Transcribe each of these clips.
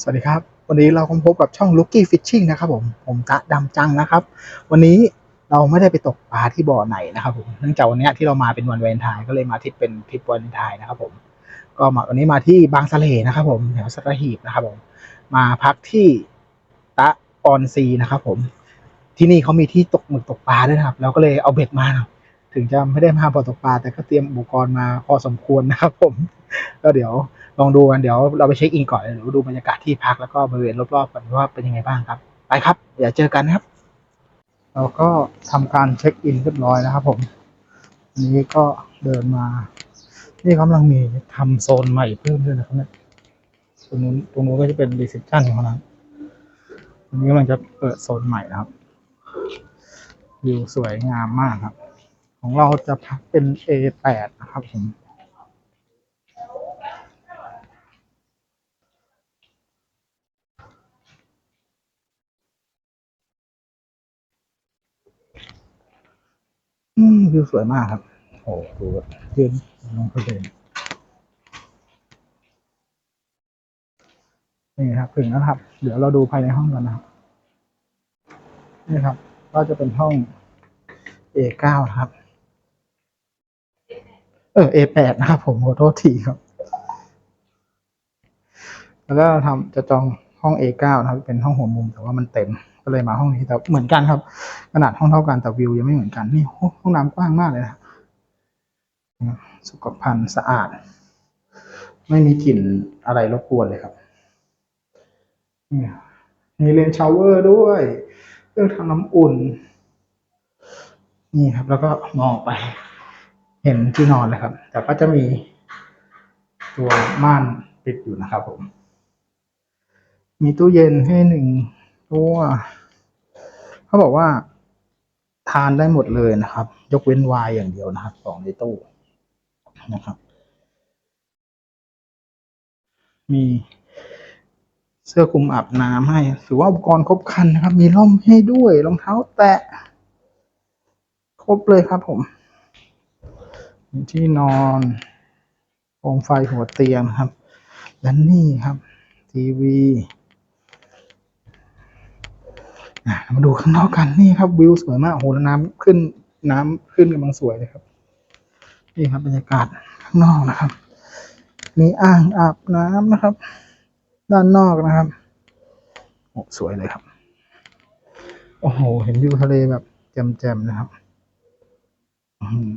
สวัสดีครับ วันนี้เราก็พบกับช่อง Lucky Fishing นะครับผม ผมตะดำจังนะครับ วันนี้เราไม่ได้ไปตกปลาที่บ่อไหนนะครับผมเนื่องจากวันนี้ที่เรามาเป็นวันวาเลนไทน์ก็เลยมาทิปเป็นทริปวาเลนไทน์นะครับผม ก็มาวันนี้มาที่บางสะเลนะครับผมแถวสัตหีบนะครับผม มาพักที่ตะออนซีนะครับผม ที่นี่เขามีที่ตกหมึกตกปลาด้วยนะครับ เราก็เลยเอาเบ็ดมา ถึงจะไม่ได้มาบ่อตกปลาแต่ก็เตรียมอุปกรณ์มาพอสมควรนะครับผม ก็เดี๋ยวลองดูกันเดี๋ยวเราไปเช็คอินก่อนเดี๋ยวดูบรรยากาศที่พักแล้วก็บริเวณรอบๆกันว่าเป็นยังไงบ้างครับ ไปครับเดี๋ยวเจอกันครับ เราก็ทำการเช็คอินเรียบร้อยนะครับ ผมนี้ก็เดินมา นี่กำลังมีทำโซนใหม่เพิ่มด้วยนะครับเนี่ยตรงนู้นตรงนู้นก็จะเป็นรีเซพชันของเขานะอันนี้กำลังจะเปิดโซนใหม่นะครับวิวสวยงามมากครับ ของเราจะพักเป็น A8 นะครับผมอืมวิวสวยมากครับ โอ้โหดูแบบยืนลงทะเลนี่ครับถึงแล้วครับ เดี๋ยวเราดูภายในห้องกันนะครับ นี่ครับ ก็จะเป็นห้อง A9 ครับ เออ A8 นะครับผมขอโทษทีครับ แล้วก็ทำจะจองห้อง A9 นะครับ เป็นห้องหัวมุมแต่ว่ามันเต็ม ก็เลยมาห้องนี้แต่เหมือนกันครับ ขนาดห้องเท่ากันแต่วิวยังไม่เหมือนกัน นี่ห้องน้ำกว้างมากเลยนะสุขภัณฑ์สะอาด ไม่มีกลิ่นอะไรรบกวนเลยครับมีเลนชาวเวอร์ด้วยเครื่องทำน้ำอุ่น นี่ครับ แล้วก็มองไป เห็นที่นอนเลยครับ แต่ก็จะมีตัวม่านปิดอยู่นะครับผม มีตู้เย็นให้หนึ่งตัวเขาบอกว่าทานได้หมดเลยนะครับ ยกเว้นวน์อย่างเดียวนะครับของในตู้นะครับ มีเสื้อคลุมอาบน้ำให้ถือว่าอุปกรณ์ครบครันนะครับ มีร่มให้ด้วยรองเท้าแตะ ครบเลยครับผม ที่นอนโคมไฟหัวเตียงครับ และนี่ครับทีวีมาดูข้างนอกกันนี่ครับวิวสวยมากโหแล้วน้ำขึ้นน้ำขึ้นกำลังสวยเลยครับ นี่ครับบรรยากาศข้างนอกนะครับ มีอ่างอาบน้ำนะครับ ด้านนอกนะครับโอ้สวยเลยครับ โอ้โห เห็นวิวทะเลแบบแจ่มๆนะครับ อื้อหือ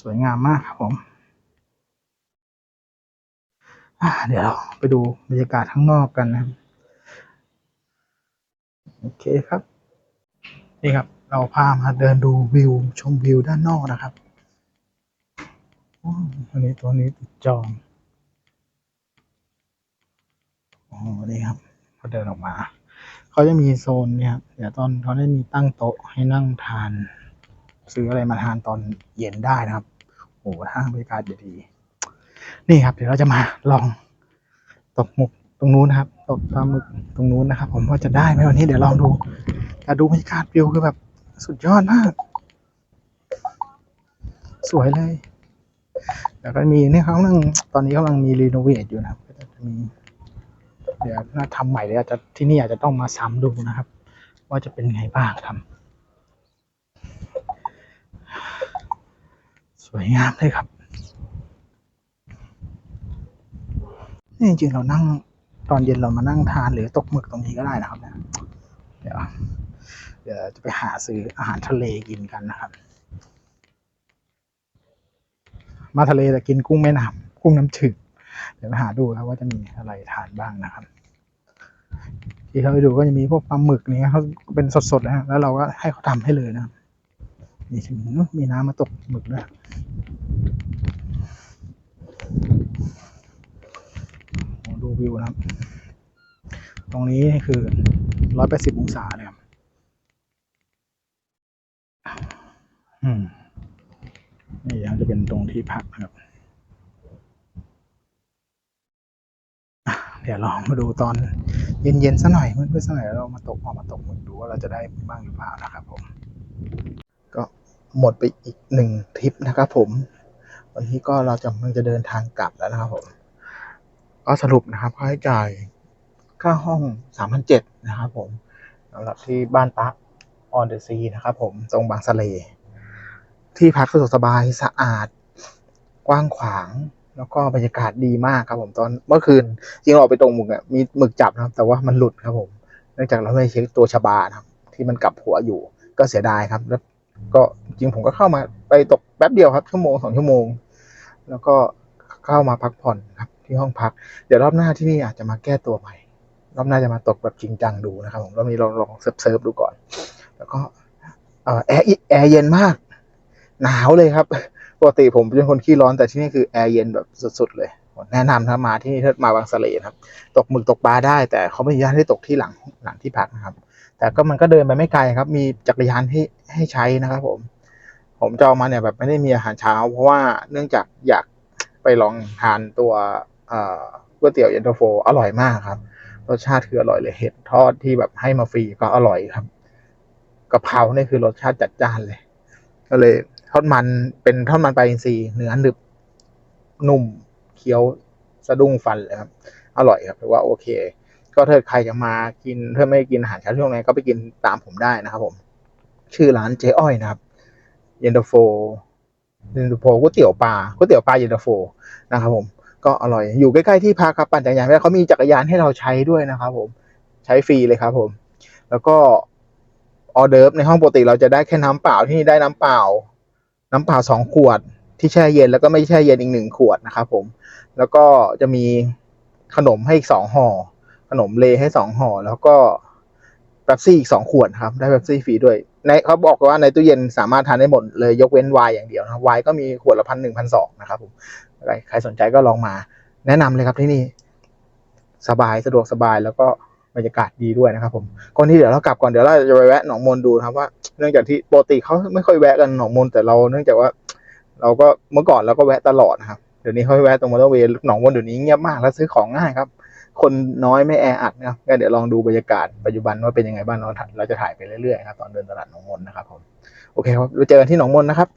สวยงามมากครับผมเดี๋ยวเราไปดูบรรยากาศข้างนอกกันนะครับ โอเคครับ นี่ครับ เราพามาเดินดูวิวชมวิวด้านนอกนะครับอันนี้ตัวนี้ติดจองอ๋อนี่ครับพอเดินออกมา เขาจะมีโซนเนี่ยครับเดี๋ยวตอนเขาได้มีตั้งโต๊ะให้นั่งทาน ซื้ออะไรมาทานตอนเย็นได้นะครับโอ้โหทางบรรยากาศดี นี่ครับ เดี๋ยวเราจะมาลองตกหมึกตรงนู้นนะครับ ตกปลาหมึกตรงนู้นนะครับ ผมว่าจะได้ไหมวันนี้เดี๋ยวลองดูแต่ดูบรรยากาศวิวคือแบบสุดยอดมาก สวยเลย แล้วก็มีนี่เขากำลังตอนนี้กำลังมีรีโนเวทอยู่นะครับก็จะมีเดี๋ยวน่าทำใหม่เดี๋ยวอาจจะที่นี่อาจจะต้องมาซ้ำดูนะครับ ว่าจะเป็นไงบ้างครับ วยงามเลยครับ นี่จริงเรานั่งตอนเย็นเรามานั่งทานหรือตกหมึกตรงนี้ก็ได้นะครับเนี่ยเดี๋ยวเดี๋ยวจะไปหาซื้ออาหารทะเลกินกันนะครับ มาทะเลแต่กินกุ้งแม่น้ำกุ้งน้ำจืดเดี๋ยวไปหาดูครับว่าจะมีอะไรทานบ้างนะครับที่เขาไปดูก็จะมีพวกปลาหมึกนี่เขาเป็นสดๆนะแล้วเราก็ให้เขาทำให้เลยนะครับ มีถึงมีน้ำมาตกหมึกด้วยโอ้ดูวิวนะครับ ตรงนี้คือร้อยแปดสิบองศาเลยครับนี่ครับจะเป็นตรงที่พักนะครับ เดี๋ยวลองมาดูตอนเย็นๆสัหน่อยเมื่อๆสัหน่อยเรามาตกออกมาตกหมึกดูว่าเราจะได้บ้างหรือเปล่านะครับผม ก็ หมดไปอีกหนึ่งทริปนะครับผม วันนี้ก็เราจะมันจะเดินทางกลับแล้วนะครับผมก็สรุปนะครับค่าใช้จ่ายค่าห้องสามพันเจ็ดนะครับผมสำหรับที่บ้านตักออนเดอะซีนะครับผมตรงบางสะเลที่พักสะดวกสบายสะอาด กว้างขวาง แล้วก็บรรยากาศดีมากครับผมตอนเมื่อคืนจริงเราออกไปตรงหมึกอะมีหมึกจับนะครับ แต่ว่ามันหลุดครับผม เนื่องจากเราไม่ได้เช็คตัวชบานะครับ ที่มันกลับหัวอยู่ ก็เสียดายครับแล้ว ก็จริงผมก็เข้ามาไปตกแป๊บเดียวครับชั่วโมงสองชั่วโมง แล้วก็เข้ามาพักผ่อนครับ ที่ห้องพัก เดี๋ยวรอบหน้าที่นี่อาจจะมาแก้ตัวใหม่ รอบหน้าจะมาตกแบบจริงจังดูนะครับผมรอบนี้ลองลองเซิร์ฟเซิร์ฟดูก่อน แล้วก็แอร์อิแอร์เย็นมาก หนาวเลยครับปกติผมเป็นคนขี้ร้อนแต่ที่นี่คือแอร์เย็นแบบสุดๆเลยแนะนำถ้ามาที่นี่ถ้ามาบางสะเลนะครับ ตกหมึกตกปลาได้ แต่เขาไม่อนุญาตให้ตกที่หลังหลังที่พักนะครับ แต่ก็มันก็เดินไปไม่ไกลครับ มีจักรยานให้ให้ใช้นะครับผม ผมจองมาเนี่ยแบบไม่ได้มีอาหารเช้า เพราะว่าเนื่องจากอยากไปลองทานตัวก๋วยเตี๋ยวเย็นตาโฟอร่อยมากครับ รสชาติคืออร่อยเลยเห็ดทอดที่แบบให้มาฟรีก็อร่อยครับกะเพราเนี่ยคือรสชาติจัดจ้านเลย ก็เลยทอดมันเป็นทอดมันปลาอินทรีเนื้อหนึบนุ่มเคี้ยวสะดุ้งฟันเลยครับ อร่อยครับถือว่าโอเค ก็ถ้าใครจะมากินเพื่อไม่กินอาหารเช้าช่วงไหนก็ไปกินตามผมได้นะครับ ผม ชื่อร้านเจ๊อ้อยนะครับ เย็นตาโฟเย็นตาโฟก๋วยเตี๋ยวปลาก๋วยเตี๋ยวปลาเย็นตาโฟนะครับ ผม ก็อร่อย อยู่ใกล้ๆที่พักครับปั่นจักรยานได้เขามีจักรยานให้เราใช้ด้วยนะครับ ผม ใช้ฟรีเลยครับ ผม แล้วก็ออเดิร์ฟในห้องปกติเราจะได้แค่น้ำเปล่าที่นี่ได้น้ำเปล่า น้ำเปล่าสองขวดที่แช่เย็นแล้วก็ไม่แช่เย็นอีกหนึ่งขวดนะครับผม แล้วก็จะมีขนมให้อีกสองห่อ ขนมเลให้สองห่อแล้วก็เป๊ปซี่อีกสองขวดครับ ได้เป๊ปซี่ฟรีด้วยในเขาบอกว่าในตู้เย็นสามารถทานได้หมดเลยยกเว้นไวน์อย่างเดียวนะไวน์ก็มีขวดละพันหนึ่งพันสองนะครับผมใครสนใจก็ลองมาแนะนำเลยครับที่นี่ สบายสะดวกสบายแล้วก็บรรยากาศดีด้วยนะครับ ผมก่อนที่เดี๋ยวเรากลับก่อนเดี๋ยวเราจะไปแวะหนองมนดูครับว่า เนื่องจากที่ปกติเขาไม่ค่อยแวะกันหนองมนแต่เราเนื่องจากว่า เราก็เมื่อก่อนเราก็แวะตลอดนะครับเดี๋ยวนี้เขาแวะตรงมอเตอร์เวย์หนองมนเดี๋ยวนี้เงียบมากแล้วซื้อของง่ายครับ คนน้อยไม่แออัดนะครับงั้นเดี๋ยวลองดูบรรยากาศปัจจุบันว่าเป็นยังไงบ้างเราถ่ายเราจะถ่ายไปเรื่อยๆครับตอนเดินตลาดหนองมนนะครับผมโอเคครับเราเจอกันที่หนองมนนะครับ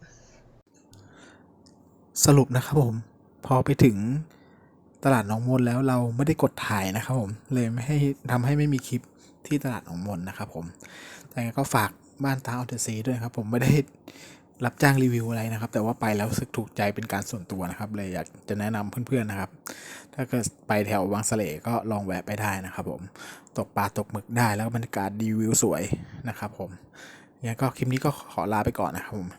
สรุปนะครับผมพอไปถึงตลาดหนองมนแล้วเราไม่ได้กดถ่ายนะครับผมเลยไม่ให้ทำให้ไม่มีคลิปที่ตลาดหนองมนนะครับผมแต่ก็ฝากบ้านตาออเดอร์ซีด้วยครับผมไม่ได้ รับจ้างรีวิวอะไรนะครับ แต่ว่าไปแล้วรู้สึกถูกใจเป็นการส่วนตัวนะครับ เลยอยากจะแนะนำเพื่อนๆนะครับ ถ้าเกิดไปแถวบางสะเลก็ลองแวะไปได้นะครับผมตกปลาตกหมึกได้แล้วบรรยากาศดีวิวสวยนะครับผมยังก็คลิปนี้ก็ขอลาไปก่อนนะครับผม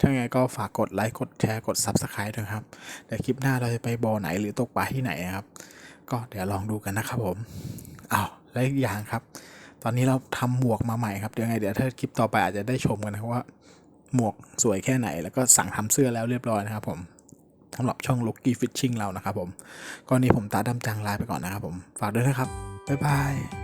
ถ้าไงก็ฝากกดไลค์กดแชร์กด Subscribe ด้วยครับเดี๋ยวคลิปหน้าเราจะไปบ่อไหนหรือตกปลาที่ไหนนะครับ ก็เดี๋ยวลองดูกันนะครับผมอ้าวและอีกอย่างครับ ตอนนี้เราทำหมวกมาใหม่ครับเดี๋ยวไงเดี๋ยวถ้าคลิปต่อไปอาจจะได้ชมกันนะครับว่า หมวกสวยแค่ไหน แล้วก็สั่งทำเสื้อแล้วเรียบร้อยนะครับผมสำหรับช่อง Lucky Fishing เรานะครับผมก่อนนี้ผมตาดำจังลาไปก่อนนะครับผม ฝากด้วยนะครับ บ๊ายบาย